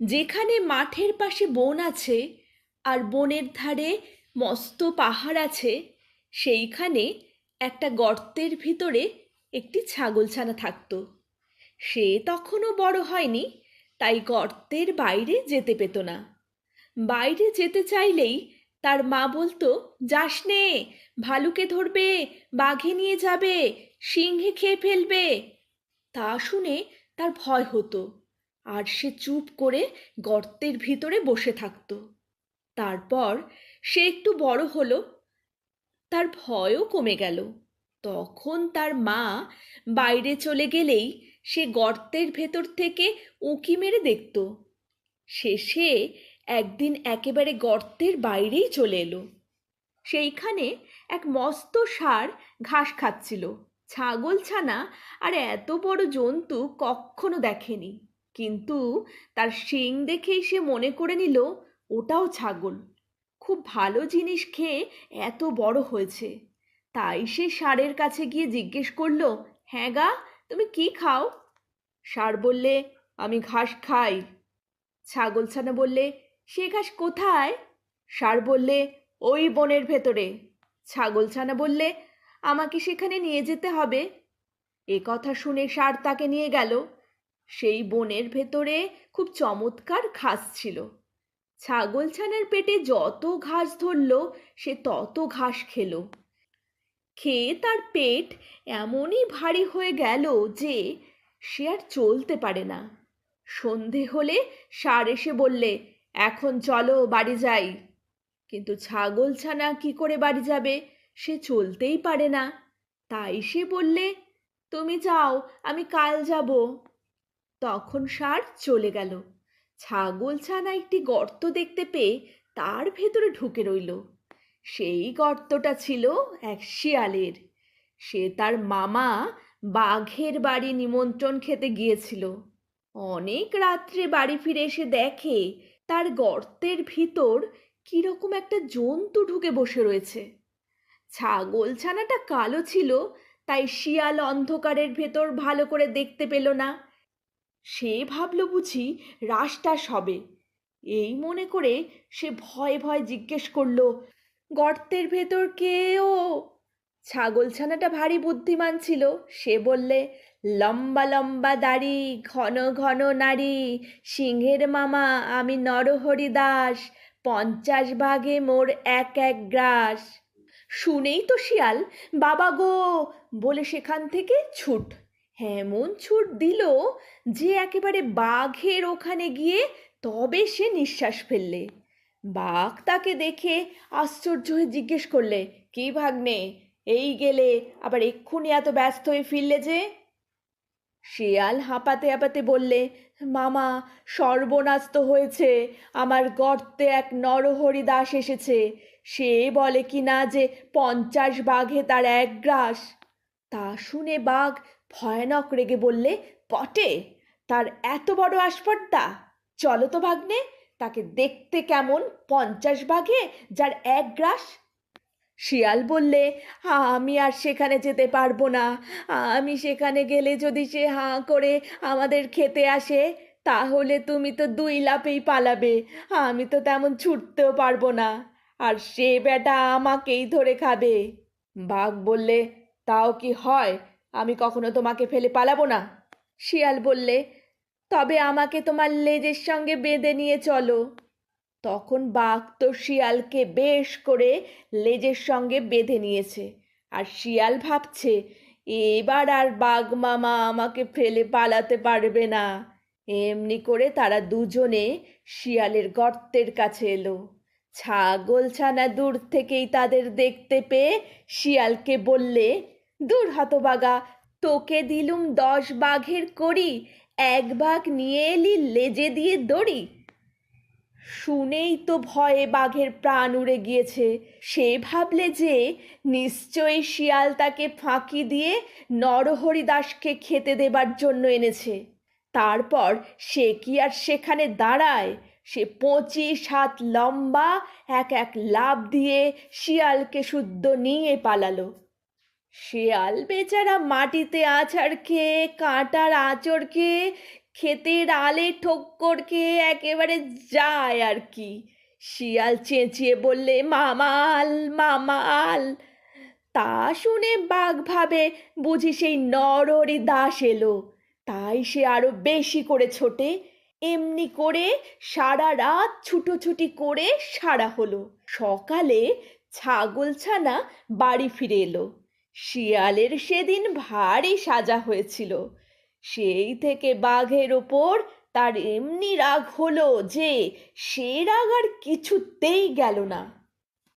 যেখানে মাঠের পাশে বন আছে আর বনের ধারে মস্ত পাহাড় আছে, সেইখানে একটা গর্তের ভিতরে একটি ছাগলছানা থাকতো। সে তখনও বড় হয়নি, তাই গর্তের বাইরে যেতে পেত না। বাইরে যেতে চাইলেই তার মা বলতো, যাস নে, ভালুকে ধরবে, বাঘে নিয়ে যাবে, সিংহে খেয়ে ফেলবে। তা শুনে তার ভয় হতো। আর সে চুপ করে গর্তের ভিতরে বসে থাকতো। তারপর সে একটু বড় হলো, তার ভয়ও কমে গেল। তখন তার মা বাইরে চলে গেলেই সে গর্তের ভেতর থেকে উঁকি মেরে দেখত। শেষে একদিন একেবারে গর্তের বাইরেই চলে এলো। সেইখানে এক মস্ত সার ঘাস খাচ্ছিল। ছাগল ছানা আর এত বড় জন্তু কখনো দেখেনি। কিন্তু তার শিং দেখেই সে মনে করে নিল, ওটাও ছাগল। খুব ভালো জিনিস খেয়ে এত বড় হয়েছে। তাই সে ষাঁড়ের কাছে গিয়ে জিজ্ঞেস করল হ্যাঁ গা, তুমি কি খাও? ষাঁড় বললে, আমি ঘাস খাই। ছাগলছানা বললে, সে ঘাস কোথায়? ষাঁড় বললে, ওই বনের ভেতরে। ছাগলছানা বললে, আমাকে সেখানে নিয়ে যেতে হবে। এ কথা শুনে ষাঁড় তাকে নিয়ে গেল। সেই বনের ভেতরে খুব চমৎকার ঘাস ছিল। ছাগলছানার পেটে যত ঘাস ধরল, সে তত ঘাস খেলো। খেয়ে তার পেট এমনই ভারী হয়ে গেল যে সে আর চলতে পারে না। সন্ধে হলে সার এসে বললে, এখন চলো বাড়ি যাই। কিন্তু ছাগলছানা কি করে বাড়ি যাবে? সে চলতেই পারে না। তাই সে বললে, তুমি যাও, আমি কাল যাব। তখন ষাঁড় চলে গেল। ছাগলছানা একটি গর্ত দেখতে পেয়ে তার ভেতরে ঢুকে রইল। সেই গর্তটা ছিল এক শিয়ালের। সে তার মামা বাঘের বাড়ি নিমন্ত্রণ খেতে গিয়েছিল। অনেক রাত্রে বাড়ি ফিরে এসে দেখে তার গর্তের ভিতর কীরকম একটা জন্তু ঢুকে বসে রয়েছে। ছাগল ছানাটা কালো ছিল, তাই শিয়াল অন্ধকারের ভেতর ভালো করে দেখতে পেল না। সে ভাবল বুঝি রাসটাস হবে এই মনে করে সে ভয়ে ভয়ে জিজ্ঞেস করল, গর্তের ভেতর কে ও? ছাগলছানাটা ভারী বুদ্ধিমান ছিল। সে বললে, লম্বা লম্বা দাড়ি, ঘন ঘন নারী, সিংহের মামা, আমি নরহরি দাস, পঞ্চাশ ভাগে মোর এক এক গ্রাস। শুনেই তো শিয়াল, বাবা গো! বলে সেখান থেকে ছুট। এমন ছুট দিল যে একেবারে বাঘের ওখানে গিয়ে তবে সে নিঃশ্বাস ফেললে। বাঘ তাকে দেখে আশ্চর্য হয়ে জিজ্ঞেস করলে, কি ভাগ্নে, এই গেলে আবার এক্ষুনি এত ব্যস্ত হয়ে ফিরলে যে? শিয়াল হাঁপাতে হাঁপাতে বললে, মামা সর্বনাশ তো হয়েছে, আমার গর্তে এক নরহরি দাস এসেছে। সে বলে কি না যে পঞ্চাশ বাঘে তার এক গ্রাস। তা শুনে বাঘ ভয়ানক রেগে বললে পটে তার এত বড় আসপর্দা চলো তো ভাগ্নে, তাকে দেখতে কেমন পঞ্চাশ বাঘে যার এক গ্রাস? শিয়াল বললে, আমি আর সেখানে যেতে পারব না। আমি সেখানে গেলে যদি সে হাঁ করে আমাদের খেতে আসে, তাহলে তুমি তো দুই লাফেই পালাবে। আমি তো তেমন ছুটতেও পারব না। আর সে বেটা আমাকেই ধরে খাবে। বাঘ বললে, তাও কি হয়? আমি কখনো তোমাকে ফেলে পালাবো না। শিয়াল বললে, তবে আমাকে তোমার লেজের সঙ্গে বেঁধে নিয়ে চলো। তখন বাঘ তো শিয়ালকে বেশ করে লেজের সঙ্গে বেঁধে নিয়েছে। আর শিয়াল ভাবছে, এবার আর বাঘ মামা আমাকে ফেলে পালাতে পারবে না। এমনি করে তারা দুজনে শিয়ালের গর্তের কাছে এলো। ছাগল ছানা দূর থেকেই তাদের দেখতে পেয়ে শিয়ালকে বললে দূর হতবাগা। তোকে দিলুম দশ বাঘের করি এক বাঘ নিয়ে এলি লেজে দিয়ে দড়ি। শুনেই তো ভয়ে বাঘের প্রাণ উড়ে গিয়েছে। সে ভাবলে যে নিশ্চয়ই শিয়াল তাকে ফাঁকি দিয়ে নরহরি দাসকে খেতে দেবার জন্য এনেছে। তারপর সে কি আর সেখানে দাঁড়ায়? সে পঁচিশ হাত লম্বা, এক এক লাভ দিয়ে শিয়ালকে শুদ্ধ নিয়ে পালালো। শিয়াল বেচারা মাটিতে আছাড় খেয়ে, কাঁটার আঁচড় খেয়ে, ক্ষেতের আলে ঠোক্কর খেয়ে একেবারে যায় আর কি। শিয়াল চেঁচিয়ে বললে, মামাল মামাল। তা শুনে বাঘ ভাবে, বুঝি সেই নরহরি দাস এলো। তাই সে আরও বেশি করে ছোটে। এমনি করে সারা রাত ছুটোছুটি করে সারা হলো। সকালে ছাগলছানা বাড়ি ফিরে এলো। শিয়ালের সেদিন ভারী সাজা হয়েছিল। সেই থেকে বাঘের ওপর তার এমনি রাগ হলো যে সে রাগ আর কিছুতেই গেল না।